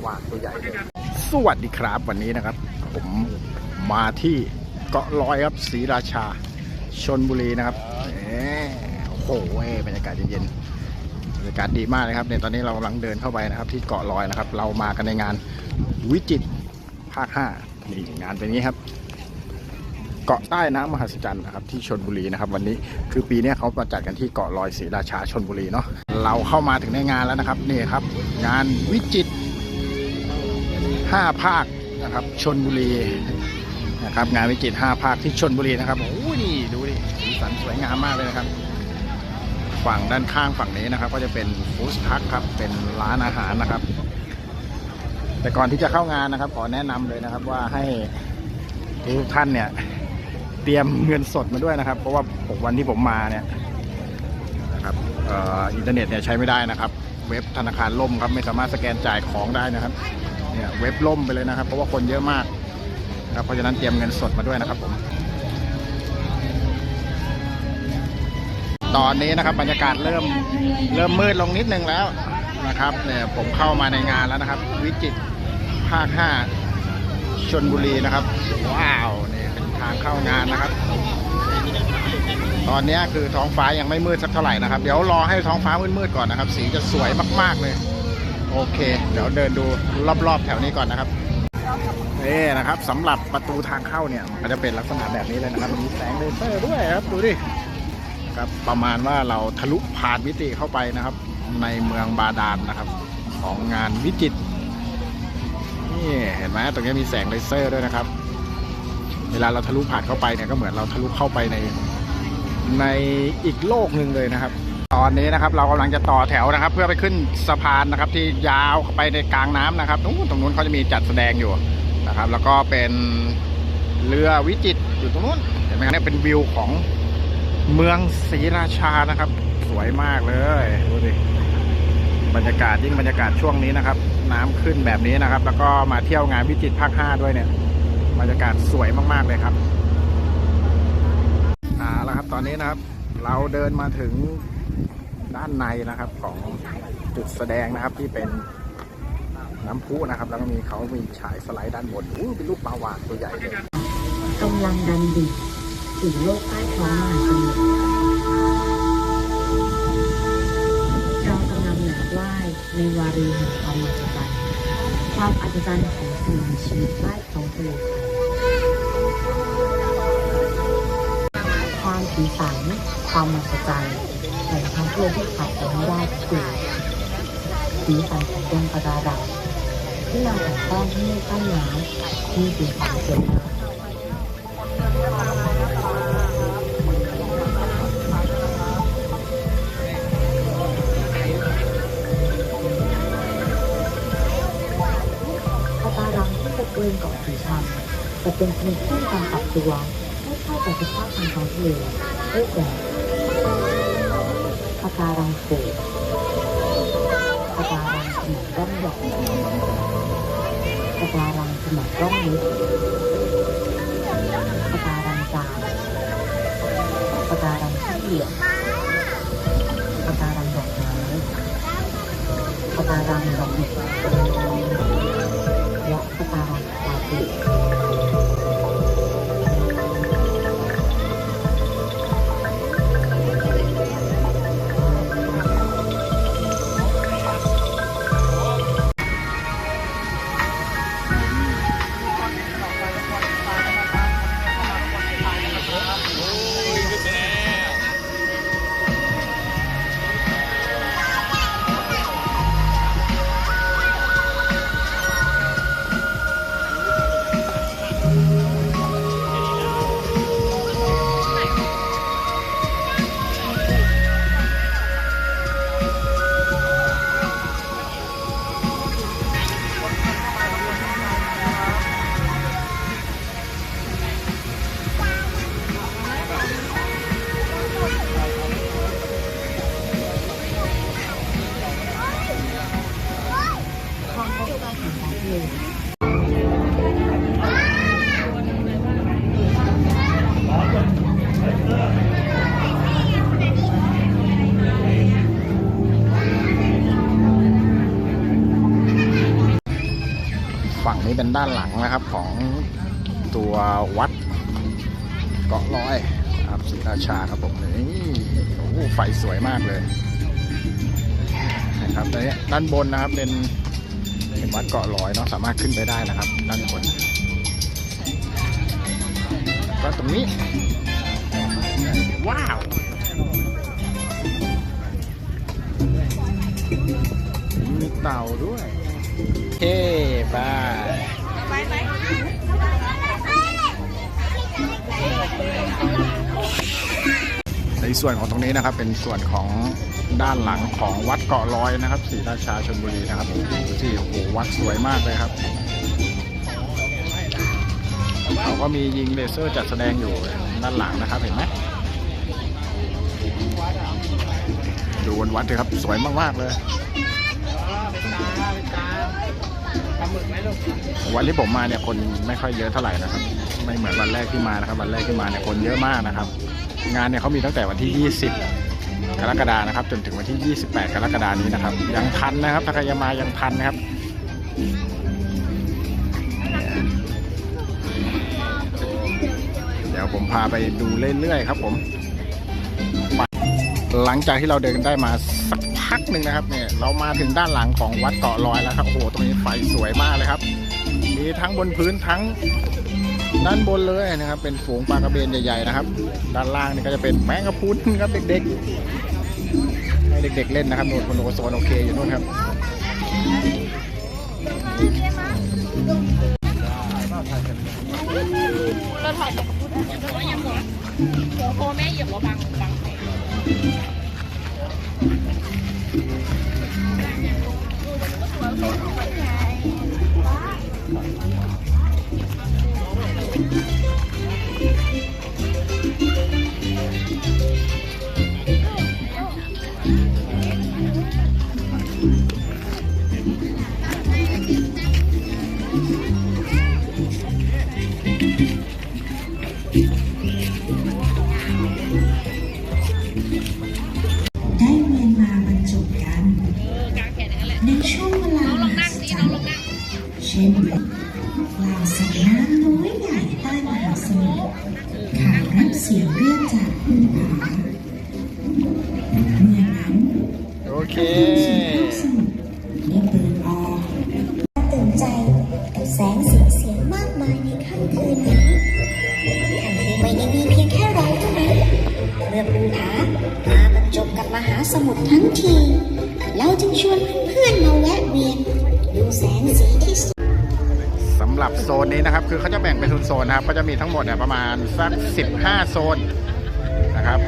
าวาฬตัวใหญ่เลยสวัสดีครับวันนี้นะครับ ผมมาที่เกาะลอยครับศรีราชาชนบุรีนะครับโอ้โหบรรยากาศเย็นๆบรรยากาศดีมากเลยครับเนี่ยตอนนี้เรากำลังเดินเข้าไปนะครับ ที่เกาะลอยนะครับ เรามากันในงานวิจิตภาค5นี่งานเป็นอย่างนี้ครับ เกาะใต้น้ำมหัศจรรย์นะครับที่ชนบุรีนะครับ วันนี้คือปีนี้เขามาจัดกันที่เกาะลอยศรีราชาชนบุรีเนาะเราเข้ามาถึงในงานแล้วนะครับนี่ครับ งานวิจิตร ห้าภาคนะครับชนบุรีนะครับงานวิจิตรห้าภาคที่ชนบุรีนะครับโอ้ยนี่ดูดิสีสันสวยงามมากเลยนะครับ ฝั่งด้านข้างฝั่งนี้นะครับ ก็จะเป็นฟู้ดทัคครับเป็นร้านอาหารนะครับ แต่ก่อนที่จะเข้างานนะครับ ขอแนะนำเลยนะครับว่าให้ทุกท่านเนี่ย เตรียมเงินสดมาด้วยนะครับ เพราะว่าวันที่ผมมาเนี่ยนะครับอออินเทอร์เน็ตเนี่ยใช้ไม่ได้นะครับ เว็บธนาคารล่มครับไม่สามารถสแกนจ่ายของได้นะครับ เนี่ยเว็บล่มไปเลยนะครับ เพราะว่าคนเยอะมากนะครับเพราะฉะนั้นเตรียมเงินสดมาด้วยนะครับผมตอนนี้นะครับบรรยากาศเริ่มเริ่มมืดลงนิดนึงแล้วนะครับเนี่ยผมเข้ามาในงานแล้วนะครับ วิจิตภาค5ชนบุรีนะครับ ว้าวนี่เป็นทางเข้างานนะครับ ตอนนี้คือท้องฟ้ายังไม่มืดสักเท่าไหร่นะครับ เดี๋ยวรอให้ท้องฟ้ามืดๆก่อนนะครับ สีจะสวยมากๆเลย โอเค เดี๋ยวเดินดูรอบๆแถวนี้ก่อนนะครับนี่นะครับสำหรับประตูทางเข้าเนี่ยมันจะเป็นลักษณะแบบนี้เลยนะครับมีแสงเลเซอร์ด้วยครับดูดิครับประมาณว่าเราทะลุผ่านมิติเข้าไปนะครับ ในเมืองบาดาลนะครับ ของงานวิจิตนี่เห็นไหมตรงนี้มีแสงเลเซอร์ด้วยนะครับ เวลาเราทะลุผ่านเข้าไปเนี่ยก็เหมือนเราทะลุเข้าไปในในอีกโลกหนึ่งเลยนะครับ ตอนนี้นะครับเรากำลังจะต่อแถวนะครับ เพื่อไปขึ้นสะพานนะครับ ที่ยาวไปในกลางน้ำนะครับตรงนู้นตรงนู้นเขาจะมีจัดแสดงอยู่นะครับ แล้วก็เป็นเรือวิจิตรอยู่ตรงนู้นเห็นไหมครับเนี่ยเป็นวิวของเมืองศรีราชานะครับ สวยมากเลยดูดิบรรยากาศยิ่งบรรยากาศช่วงนี้นะครับ น้ำขึ้นแบบนี้นะครับ แล้วก็มาเที่ยวงานวิจิตรภาค5ด้วยเนี่ย บรรยากาศสวยมากๆเลยครับอ่าแล้วครับตอนนี้นะครับ เราเดินมาถึง ด้านในนะครับของจุดแสดงนะครับที่เป็นน้ำพุนะครับ แล้วก็มีเขามีฉายสไลด์ด้านบนอู้เป็นรูปปลาวาฬตัวใหญ่เลยกำลังดันดิ่งสู่โลกใต้ท้องมหาสมุทรเรากำลังหนักว่ายในวารีแห่งความมหัศจรรย์ความอัศจรรย์ของสิ่งมีชีวิตใต้ท้องทะเลไทยความผีสันความมหัศจรรย์ แห่งท้องทะเลที่ขาดไปไม่ได้ก็คือสีสันของดวงปะการังที่เราแต่งต้มให้ใต้น้ำมีสีสันสวยงามปะการังที่ปกคลุมเกาะสีชังจะเป็นชนิดที่มีการปรับตัวให้เข้ากับสภาพทางท้องทะเลได้แก่ ปะการังปูปะการังสมองร่องหญ่ปะการังสมองร่องลึกปะการังจานปะการังเหลี่ยมปะการังดอกไม้ปะการังดอกไม้ นี้เป็นด้านหลังนะครับของตัววัดเกาะลอยครับศรีราชาครับผมนี่โอ้โหไฟสวยมากเลยนะครับตอนนี้ด้านบนนะครับเป็นเป็นวัดเกาะลอยเนาะสามารถขึ้นไปได้นะครับ ด้านบนก็ตรงนี้ ว้าวมีเต่าด้วย เฮ้บายในส่วนของตรงนี้นะครับ เป็นส่วนของด้านหลังของวัดเกาะลอยนะครับศรีราชาชลบุรีนะครับที่โอ้โหวัดสวยมากเลยครับเขาก็มียิงเลเซอร์จัดแสดงอยู่ด้านหลังนะครับเห็นไหมดูบนวัดเลยครับสวยมากๆเลย วันที่ผมมาเนี่ยคนไม่ค่อยเยอะเท่าไหร่นะครับไม่เหมือนวันแรกที่มานะครับ วันแรกที่มาเนี่ยคนเยอะมากนะครับ งานเนี่ยเขามีตั้งแต่วันที่ 20 กรกฎานะครับ จนถึงวันที่ 28 กรกฎานี้นะครับ ยังทันนะครับถ้าใครจะมายังทันนะครับเดี๋ยวผมพาไปดูเรื่อยๆครับผม หลังจากที่เราเดินได้มาสัก พักหนึ่งนะครับเนี่ยเรามาถึงด้านหลังของวัดเกาะลอยแล้วครับโอ้โหตรงนี้ไฟสวยมากเลยครับ มีทั้งบนพื้นทั้งด้านบนเลยนะครับ เป็นฝูงปลากระเบนใหญ่ๆนะครับ ด้านล่างนี่ก็จะเป็นแมงกะพุนครับเด็กๆให้เด็กๆเล่นนะครับนู่นคนโอโซนโอเคอยู่นู่นครับเราถ่ายจากพูดเดี๋ยวว่ายังหมดเดี๋ยวโคแม่เหยียบว่าบังบัง มหาสมุทรทั้งที เราจึงชวนเพื่อนๆมาแวะเวียนดูแสงสีที่สวยสำหรับโซนนี้นะครับ คือเขาจะแบ่งเป็นโซนนะครับ ก็จะมีทั้งหมดเนี่ยประมาณสัก15 โซนนะครับ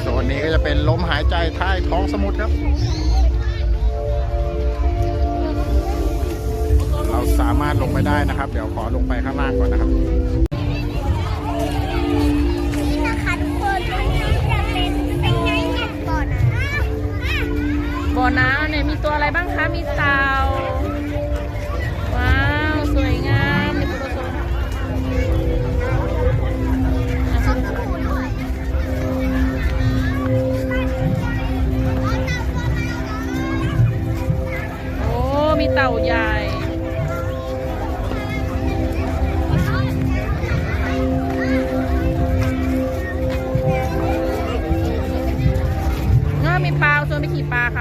โซนนี้ก็จะเป็นลมหายใจใต้ท้องสมุทรครับ เราสามารถลงไปได้นะครับ เดี๋ยวขอลงไปข้างล่างก่อนนะครับ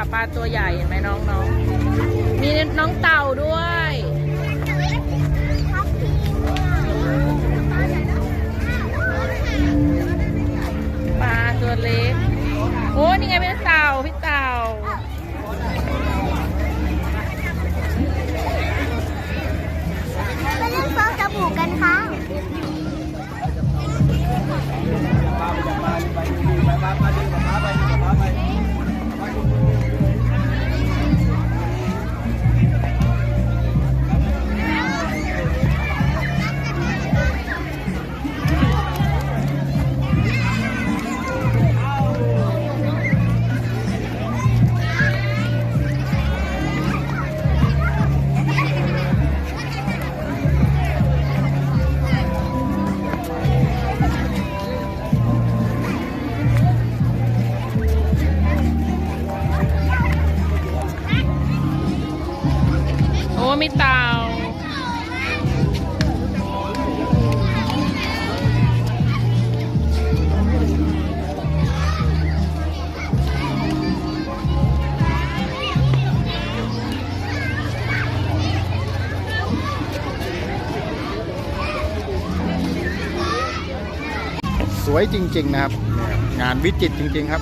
ปลาค่ะปลาตัวใหญ่เห็นไหมน้องน้องๆ มีน้องเต่าด้วยปลาตัวเล็ก โอ้นี่ไงเป็นเต่าพี่เต่า วยจริง ๆ นะครับ งานวิจิตรจริง ๆ ครับ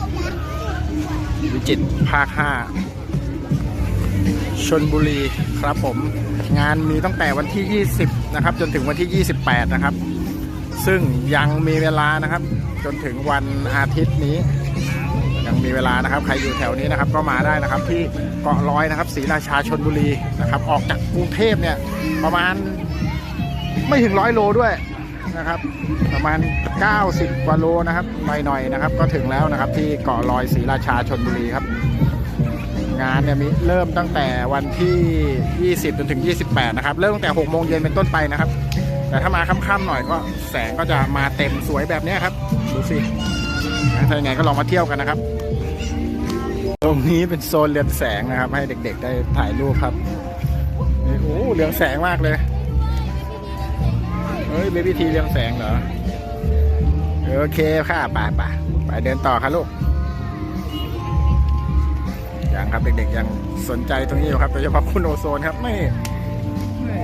วิจิตรภาค5ชนบุรีครับผม งานมีตั้งแต่วันที่ 20 นะครับ จนถึงวันที่ 28 นะครับ ซึ่งยังมีเวลานะครับ จนถึงวันอาทิตย์นี้ ยังมีเวลานะครับ ใครอยู่แถวนี้นะครับ ก็มาได้นะครับ ที่เกาะร้อยนะครับศรีราชาชนบุรีนะครับ ออกจากกรุงเทพเนี่ยประมาณไม่ถึงร้อยโลด้วย นะครับ ประมาณ 90กว่าโลนะครับหน่อยๆนะครับ ก็ถึงแล้วนะครับ ที่เกาะลอยศรีราชาชนบุรีครับ งานเนี่ยมีเริ่มตั้งแต่วันที่ 20 จนถึง 28 นะครับ เริ่มตั้งแต่6โมงเย็นเป็นต้นไปนะครับ แต่ถ้ามาค่ำๆหน่อยก็แสงก็จะมาเต็มสวยแบบนี้ครับดูสิถ้าอย่างไงก็ลองมาเที่ยวกันนะครับ ตรงนี้เป็นโซนเรืองแสงนะครับ ให้เด็กๆได้ถ่ายรูปครับโอ้เรืองแสงมากเลย เฮ้ยเบบี้ทีเรืองแสงเหรอ โอเคค่ะไปไปไปเดินต่อครับลูก ยังครับเด็กๆยังสนใจตรงนี้อยู่ครับโดยเฉพาะคุณโอโซนครับไม่ไม่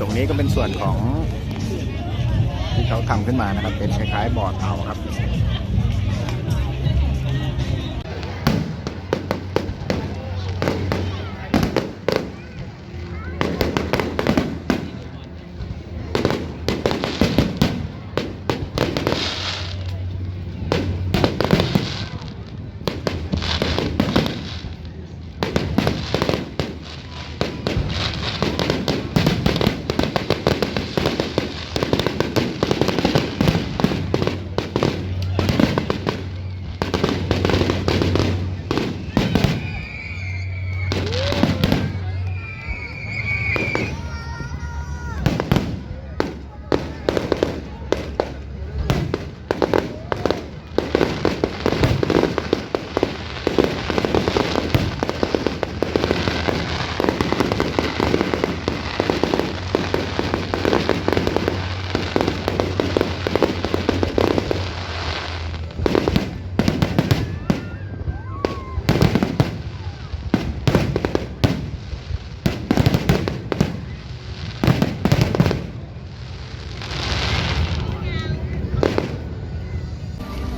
ตรงนี้ก็เป็นส่วนของที่เขาทำขึ้นมานะครับ เป็นคล้ายๆบอร์ดเอาครับ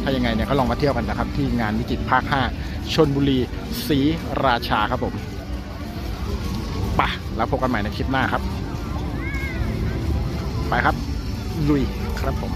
ถ้ายังไงเนี่ยก็ลองมาเที่ยวกันนะครับ ที่งานวิจิตรภาค 5 ชนบุรีศรีราชาครับผมปะแล้วพบกันใหม่ในคลิปหน้าครับ ไปครับลุยครับผม